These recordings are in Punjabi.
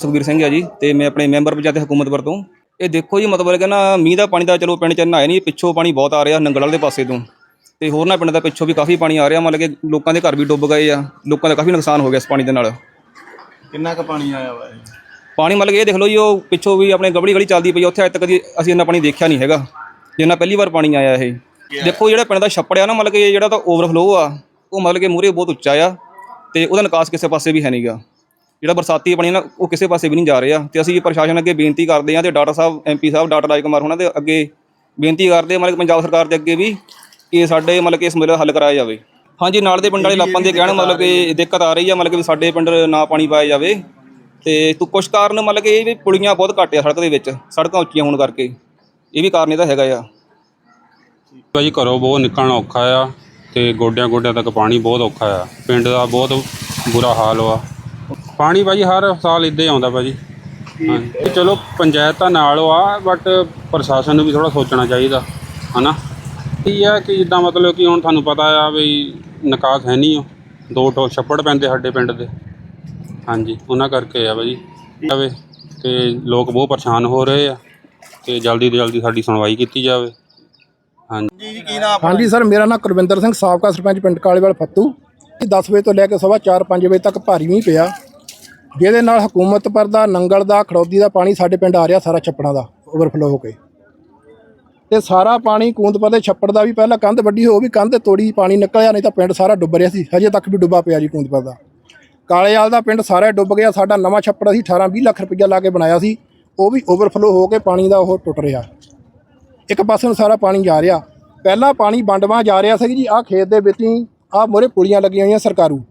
ਸੁਖਬੀਰ ਸਿੰਘ ਆ ਜੀ ਤੇ ਮੈਂ ਆਪਣੇ ਮੈਂਬਰ ਪੰਚਾਇਤ ਹਕੂਮਤਪੁਰ ਤੋਂ। ਇਹ ਦੇਖੋ ਜੀ ਮਤਲਬ ਕਿ ਨਾ ਮੀਂਹ ਦਾ ਪਾਣੀ ਦਾ ਚਲੋ ਪਿੰਡ ਚ ਨਾ ਨਹੀਂ ਪਿੱਛੋਂ ਪਾਣੀ ਬਹੁਤ ਆ ਰਿਹਾ ਨੰਗਲ ਵਾਲੇ ਪਾਸੇ ਤੋਂ। ਤੇ ਹੋਰ ਨਾ ਪਿੰਡ ਦਾ ਪਿੱਛੋਂ ਵੀ ਕਾਫੀ ਪਾਣੀ ਆ ਰਿਹਾ ਮਤਲਬ ਕਿ ਲੋਕਾਂ ਦੇ ਘਰ ਵੀ ਡੁੱਬ ਗਏ ਆ ਲੋਕਾਂ ਦਾ ਕਾਫੀ ਨੁਕਸਾਨ ਹੋ ਗਿਆ ਇਸ ਪਾਣੀ ਦੇ ਨਾਲ। ਕਿੰਨਾ ਕੁ ਪਾਣੀ ਆਇਆ ਵਾ ਇਹ? ਪਾਣੀ ਮਤਲਬ ਕਿ ਇਹ ਦੇਖ ਲਓ ਜੀ ਉਹ ਪਿੱਛੋਂ ਵੀ ਆਪਣੇ ਗਬੜੀ ਗਲੀ ਚੱਲਦੀ ਪਈ ਆ, ਉੱਥੇ ਅੱਜ ਤੱਕ ਕਦੀ ਅਸੀਂ ਇੰਨਾ ਪਾਣੀ ਦੇਖਿਆ ਨਹੀਂ ਹੈਗਾ ਜਿੰਨਾ ਪਹਿਲੀ ਵਾਰ ਪਾਣੀ ਆਇਆ ਇਹ। ਦੇਖੋ ਜਿਹੜਾ ਪਿੰਡ ਦਾ ਛੱਪੜ ਆ ਨਾ ਮਤਲਬ ਕਿ ਜਿਹੜਾ ਤਾਂ ਓਵਰਫਲੋ ਆ ਉਹ ਮਤਲਬ ਕਿ ਮੂਰੇ ਬਹੁਤ ਉੱਚਾ ਆ ਤੇ ਉਹਦਾ ਨਿਕਾਸ ਕਿਸੇ ਪਾਸੇ ਵੀ ਹੈ ਨਹੀਂਗਾ ਜਿਹੜਾ ਬਰਸਾਤੀ ਪਾਣੀ ਨਾ ਉਹ ਕਿਸੇ ਪਾਸੇ ਵੀ ਨਹੀਂ ਜਾ ਰਿਹਾ। ਤੇ ਅਸੀਂ ਪ੍ਰਸ਼ਾਸਨ ਅੱਗੇ ਬੇਨਤੀ ਕਰਦੇ ਹਾਂ ਤੇ ਡਾਕਟਰ ਸਾਹਿਬ ਐਮਪੀ ਸਾਹਿਬ ਡਾਕਟਰ ਰਾਜ ਕੁਮਾਰ ਉਹਨਾਂ ਦੇ ਅੱਗੇ ਬੇਨਤੀ ਕਰਦੇ ਹਾਂ ਮਤਲਬ ਕਿ ਪੰਜਾਬ ਸਰਕਾਰ ਦੇ ਅੱਗੇ ਵੀ ਕਿ ਸਾਡੇ ਮਤਲਬ ਕਿ ਇਸ ਮਸਲੇ ਦਾ ਹੱਲ ਕਰਾਇਆ ਜਾਵੇ। ਹਾਂਜੀ ਨਾਲ ਦੇ ਪਿੰਡ ਵਾਲੇ ਲਾਪਾਂ ਦੇ ਕਹਿਣ ਮਤਲਬ ਕਿ ਦਿੱਕਤ ਆ ਰਹੀ ਆ ਮਤਲਬ ਕਿ ਵੀ ਸਾਡੇ ਪਿੰਡ ਨਾ ਪਾਣੀ ਪਾਇਆ ਜਾਵੇ। ਤੇ ਤੂੰ ਕੁਛ ਕਾਰਨ ਮਤਲਬ ਕਿ ਇਹ ਵੀ ਪੁਲੀਆਂ ਬਹੁਤ ਘੱਟ ਆ ਸੜਕ ਦੇ ਵਿੱਚ ਸੜਕਾਂ ਉੱਚੀਆਂ ਹੋਣ ਕਰਕੇ। ਇਹ ਵੀ ਕਾਰਨ ਇਹਦਾ ਹੈਗਾ ਆ। ਭਾਜੀ ਘਰੋਂ ਬਹੁਤ ਨਿਕਲਣਾ ਔਖਾ ਆ ਤੇ ਗੋਡਿਆਂ ਗੋਡਿਆਂ ਤੱਕ ਪਾਣੀ ਬਹੁਤ ਔਖਾ ਆ। ਪਿੰਡ ਦਾ ਬਹੁਤ ਬੁਰਾ ਹਾਲ ਵਾ। ਪਾਣੀ ਭਾਜੀ ਹਰ ਸਾਲ ਇਦਾਂ ਹੀ ਆਉਂਦਾ ਭਾਜੀ ਹਾਂਜੀ। ਤੇ ਚਲੋ ਪੰਚਾਇਤ ਤਾਂ ਨਾਲ ਆ ਬਟ ਪ੍ਰਸ਼ਾਸਨ ਨੂੰ ਵੀ ਥੋੜਾ ਸੋਚਣਾ ਚਾਹੀਦਾ ਹਨਾ? ਇਹ ਆ ਕਿ ਜਿੱਦਾਂ ਮਤਲਬ ਕਿ ਹੁਣ ਤੁਹਾਨੂੰ ਪਤਾ ਆ ਵੀ ਨਿਕਾਸ ਹੈ ਨਹੀਂ ਓ ਦੋ ਟੋ ਛੱਪੜ ਪੈਂਦੇ ਸਾਡੇ ਪਿੰਡ ਦੇ। ਹਾਂਜੀ ਉਹਨਾਂ ਕਰਕੇ ਆ ਭਾਜੀ ਜਾਵੇ ਤੇ ਲੋਕ ਬਹੁਤ ਪਰੇਸ਼ਾਨ ਹੋ ਰਹੇ ਆ ਤੇ ਜਲਦੀ ਤੋਂ ਜਲਦੀ ਸਾਡੀ ਸੁਣਵਾਈ ਕੀਤੀ ਜਾਵੇ। ਹਾਂਜੀ। ਜੀ ਕੀ ਨਾਮ ਹਾਂਜੀ ਸਰ ਮੇਰਾ ਨਾਮ ਕੁਲਵਿੰਦਰ ਸਿੰਘ ਸਾਬਕਾ ਸਰਪੰਚ ਪਿੰਡ ਕਾਲੇਵਾਲ ਫੱਤੂ। 10 ਵਜੇ ਤੋਂ ਲੈ ਕੇ ਸਵੇਰ 4-5 ਵਜੇ ਤੱਕ ਭਾਰੀ ਮੀਂਹ ਪਿਆ। ਜਿਹਦੇ ਨਾਲ ਹਕੂਮਤ ਪਰ ਦਾ ਨੰਗਲ ਦਾ ਖੜੌਦੀ ਦਾ ਪਾਣੀ ਸਾਡੇ ਪਿੰਡ ਆ ਰਿਹਾ ਸਾਰਾ ਛੱਪੜਾਂ ਦਾ ਓਵਰਫਲੋ ਹੋ ਕੇ। ਤੇ ਸਾਰਾ ਪਾਣੀ ਕੂੰਦਪੁਰ ਦੇ ਛੱਪੜ ਦਾ ਵੀ ਪਹਿਲਾਂ ਕੰਧ ਵੱਡੀ ਹੋ ਵੀ ਕੰਧ ਤੋੜੀ ਪਾਣੀ ਨਿਕਲਿਆ, ਨਹੀਂ ਤਾਂ ਪਿੰਡ ਸਾਰਾ ਡੁੱਬ ਰਿਹਾ ਸੀ, ਹਜੇ ਤੱਕ ਵੀ ਡੁੱਬਾ ਪਿਆ ਜੀ ਕੂੰਦਪੁਰ ਦਾ ਕਾਲੇਵਾਲ ਦਾ ਪਿੰਡ ਸਾਰਾ ਡੁੱਬ ਗਿਆ, ਸਾਡਾ ਨਵਾਂ ਛੱਪੜ ਅਸੀਂ 18-20 ਲੱਖ ਰੁਪਈਆ ਲਾ ਕੇ ਬਣਾਇਆ ਸੀ, ਉਹ ਵੀ ਓਵਰਫਲੋ ਹੋ ਕੇ ਪਾਣੀ ਦਾ ਉਹ ਟੁੱਟ ਰਿਹਾ। ਇੱਕ ਪਾਸੇ ਨੂੰ ਸਾਰਾ ਪਾਣੀ ਜਾ ਰਿਹਾ, ਪਹਿਲਾਂ ਪਾਣੀ ਵੰਡਵਾ ਜਾ ਰਿਹਾ ਸੀ ਜੀ, ਆਹ ਖੇਤ ਦੇ ਵਿੱਚ ਹੀ, ਆਹ ਮੋਰੇ ਪੁਲੀਆਂ ਲੱਗੀਆਂ ਹੋਈਆਂ ਸਰਕਾਰੂ।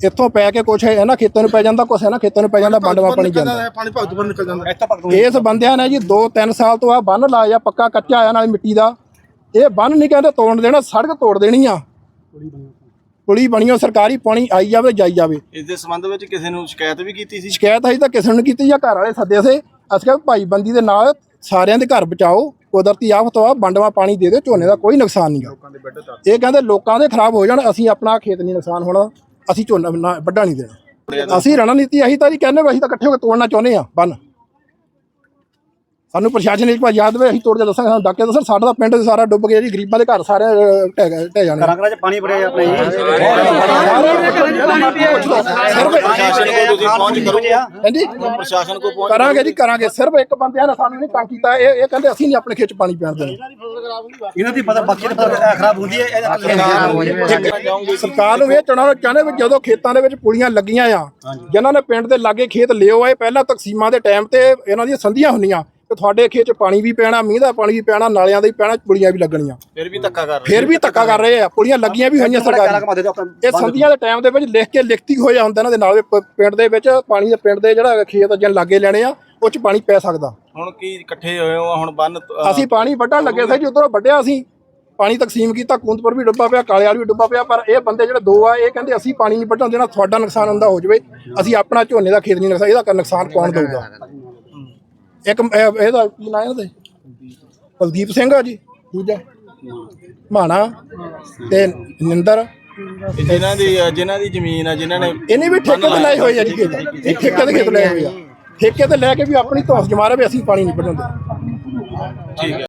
ਇੱਥੋਂ ਪੈ ਕੇ ਕੁਛ ਇਹਨਾਂ ਖੇਤਾਂ ਨੂੰ ਪੈ ਜਾਂਦਾ ਕੁਛ ਇਹਨਾਂ ਖੇਤਾਂ ਨੂੰ ਪੈ ਜਾਂਦਾ ਵੰਡਵਾ ਪਾਣੀ ਜਾਂਦਾ। ਪਾਣੀ ਭਗਤਪੁਰ ਨਿਕਲ ਜਾਂਦਾ। ਇੱਥੇ ਭਗਤ ਇਸ ਬੰਦਿਆਂ ਨੇ ਜੀ 2-3 ਸਾਲ ਤੋਂ ਆ ਬੰਨ ਲਾਇਆ ਪੱਕਾ ਕੱਚਾ ਆਇਆ ਨਾਲ ਮਿੱਟੀ ਦਾ। ਇਹ ਬੰਨ ਨਹੀਂ ਕਹਿੰਦੇ ਤੋੜ ਦੇਣਾ ਸੜਕ ਤੋੜ ਦੇਣੀ ਆ। ਪੁਲੀ ਬਣੀ ਉਹ ਸਰਕਾਰੀ ਪਾਣੀ ਆਈ ਜਾਵੇ ਜਾਈ ਜਾਵੇ। ਇਸ ਦੇ ਸੰਬੰਧ ਵਿੱਚ ਕਿਸੇ ਨੂੰ ਸ਼ਿਕਾਇਤ ਵੀ ਕੀਤੀ ਸੀ? ਸ਼ਿਕਾਇਤ ਅਸੀਂ ਤਾਂ ਕਿਸੇ ਨੂੰ ਨਹੀਂ ਕੀਤੀ ਜਾਂ ਘਰ ਵਾਲੇ ਸੱਦੇ ਸੇ। ਅਸੀਂ ਕਿਹਾ ਭਾਈ ਬੰਦੀ ਦੇ ਨਾਲ ਸਾਰਿਆਂ ਦੇ ਘਰ ਬਚਾਓ ਕੁਦਰਤੀ ਆਫਤ ਆ ਵੰਡਵਾ ਪਾਣੀ ਦੇ ਦਿਓ ਝੋਨੇ ਦਾ ਕੋਈ ਨੁਕਸਾਨ ਨਹੀਂ ਗਾ। ਇਹ ਕਹਿੰਦੇ ਲੋਕਾਂ ਦੇ ਖਰਾਬ ਹੋ ਜਾਣ ਅਸੀਂ ਆਪਣਾ ਖੇਤ ਨਹੀਂ ਨੁਕਸਾਨ ਹੋਣਾ। ਅਸੀਂ ਝੋਨਾ ਨਾ- ਵੱਢਾ ਨਹੀਂ ਦੇਣਾ। ਅਸੀਂ ਰਣਨੀਤੀ ਅਸੀਂ ਤਾਂ ਜੀ ਕਹਿੰਦੇ ਵੀ ਅਸੀਂ ਤਾਂ ਇਕੱਠੇ ਹੋ ਕੇ ਤੋੜਨਾ ਚਾਹੁੰਦੇ ਆ ਬੰਨ। ਸਾਨੂੰ ਪ੍ਰਸ਼ਾਸਨ ਇੱਕ ਵਾਰ ਯਾਦ ਵੇ ਅਸੀਂ ਤੋੜ ਕੇ ਦੱਸਾਂਗੇ ਸਾਨੂੰ ਡਾਕੇ ਦੱਸਣ ਸਾਡਾ ਤਾਂ ਪਿੰਡ ਸਾਰਾ ਡੁੱਬ ਗਿਆ ਜੀ ਗਰੀਬਾਂ ਦੇ ਘਰ ਸਾਰੇ ਢਹਿ ਗਏ- ਢਹਿ ਜਾਣੇ। ਘਰਾਂ 'ਚ ਪਾਣੀ ਭਰਿਆ ਆਪਣੇ ਸਿਰਫ ਪ੍ਰਸ਼ਾਸਨ ਕੋਲ ਤੁਸੀਂ ਪਹੁੰਚ ਕਰੋਗੇ ਹਾਂਜੀ। ਪ੍ਰਸ਼ਾਸਨ ਕੋਲ ਪਹੁੰਚ ਕਰਾਂਗੇ ਜੀ ਕਰਾਂਗੇ। ਸਿਰਫ ਇੱਕ ਬੰਦਿਆਂ ਨੇ ਸਾਨੂੰ ਨਹੀਂ ਤੰਗ ਕੀਤਾ ਇਹ ਇਹ ਕਹਿੰਦੇ ਅਸੀਂ ਨਹੀਂ ਆਪਣੇ ਖੇਤ 'ਚ ਪਾਣੀ ਪੈਣ ਦੇਣਾ। ਇਹਨਾਂ ਦੀ ਪਤਾ ਬਾਕੀ ਦੇ ਖਰਾਬ ਹੁੰਦੀ ਹੈ ਇਹਦਾ ਸਰਕਾਰ ਨੂੰ ਇਹ ਚਾਹਣਾ ਚਾਹੁੰਦੇ ਵੀ ਜਦੋਂ ਖੇਤਾਂ ਦੇ ਵਿੱਚ ਪੁਲੀਆਂ ਲੱਗੀਆਂ ਆ ਜਿਨ੍ਹਾਂ ਨੇ ਪਿੰਡ ਦੇ ਲਾਗੇ ਖੇਤ ਲਿਓ ਆਏ ਪਹਿਲਾਂ ਤਕਸੀਮਾਂ ਦੇ ਟਾਈਮ ਤੇ ਇਹਨਾਂ ਦੀਆਂ ਸੰਧੀਆਂ ਹੁੰਦੀਆਂ। ਤੇ ਤੁਹਾਡੇ ਖੇਤ 'ਚ ਪਾਣੀ ਵੀ ਪੈਣਾ ਮੀਂਹ ਦਾ ਪਾਣੀ ਵੀ ਪੈਣਾ ਨਾਲਿਆਂ ਦਾ ਵੀ ਪੈਣਾ ਪੁਲੀਆਂ ਵੀ ਲੱਗਣੀਆਂ। ਫਿਰ ਵੀ ਧੱਕਾ ਕਰ ਰਹੇ ਫਿਰ ਵੀ ਧੱਕਾ ਕਰ ਰਹੇ ਆ। ਪੁਲੀਆਂ ਲੱਗੀਆਂ ਵੀ ਹੋਈਆਂ ਸਰਕਾਰੀ। ਇਹ ਸੰਧੀਆਂ ਦੇ ਟਾਈਮ ਦੇ ਵਿੱਚ ਲਿਖ ਕੇ ਲਿਖਤੀ ਹੋਇਆ ਹੁੰਦਾ ਇਹਨਾਂ ਦੇ ਨਾਲ ਪਿੰਡ ਦੇ ਵਿੱਚ ਪਾਣੀ ਦੇ ਪਿੰਡ ਦੇ ਜਿਹੜਾ ਖੇਤ ਜਨ ਲਾਗੇ ਲੈਣੇ ਆ ਉਹ 'ਚ ਪਾਣੀ ਪੈ ਸਕਦਾ। ਹੁਣ ਕੀ ਇਕੱਠੇ ਹੋਏ ਹੋ? ਹੁਣ ਬੰਨ ਅਸੀਂ ਪਾਣੀ ਵੱਢਣ ਲੱਗੇ ਸੀ ਜੀ ਉਧਰੋਂ ਵੱਢਿਆ ਅਸੀਂ ਪਾਣੀ ਤਕਸੀਮ ਕੀਤਾ ਕੁੰਦਪੁਰ ਵੀ ਡੁੱਬਾ ਪਿਆ ਕਾਲੇ ਵਾਲੀ ਵੀ ਡੁੱਬਾ ਪਿਆ ਪਰ ਇਹ ਬੰਦੇ ਜਿਹੜੇ ਦੋ ਆ ਇਹ ਕਹਿੰਦੇ ਅਸੀਂ ਪਾਣੀ ਨਹੀਂ ਵੱਢਣ ਦੇਣਾ ਤੁਹਾਡਾ ਨੁਕਸਾਨ ਹੁੰਦਾ ਹੋ ਜਾਵੇ। ਅਸੀਂ ਆਪਣਾ ਝੋਨੇ ਦਾ ਖੇਤ ਨਹੀਂ ਨੁਕਸਾਨ ਇਹਦਾ ਨੁਕਸਾਨ ਕੌਣ ਦਊਗਾ? ਇੱਕ ਇਹ- ਇਹਦਾ ਕੀ ਨਾਂ ਇਹਦਾ? ਕੁਲਦੀਪ ਸਿੰਘ ਆ ਜੀ ਦੂਜਾ। ਮਾਣਾ ਤੇ ਨਿੰਦਰ। ਜਿਨ੍ਹਾਂ ਦੀ ਜਿਨ੍ਹਾਂ ਦੀ ਜ਼ਮੀਨ ਆ ਜਿਨ੍ਹਾਂ ਨੇ ਇਹਨੇ ਵੀ ਠੇਕੇ ਤੇ ਲਏ ਹੋਏ ਆ ਜੀ ਖੇਤ। ਇਹ ਠੇਕੇ ਤੇ ਖੇਤ ਲਏ ਹੋਏ ਆ। ਠੇਕੇ ਤੇ ਲੈ ਕੇ ਵੀ ਆਪਣੀ ਧੌਂਸ ਜਮਾ ਰਹੇ ਵੀ ਅਸੀਂ ਪਾਣੀ ਨਹੀਂ ਵੱਢਣ ਦੇ ਠੀਕ ਹੈ।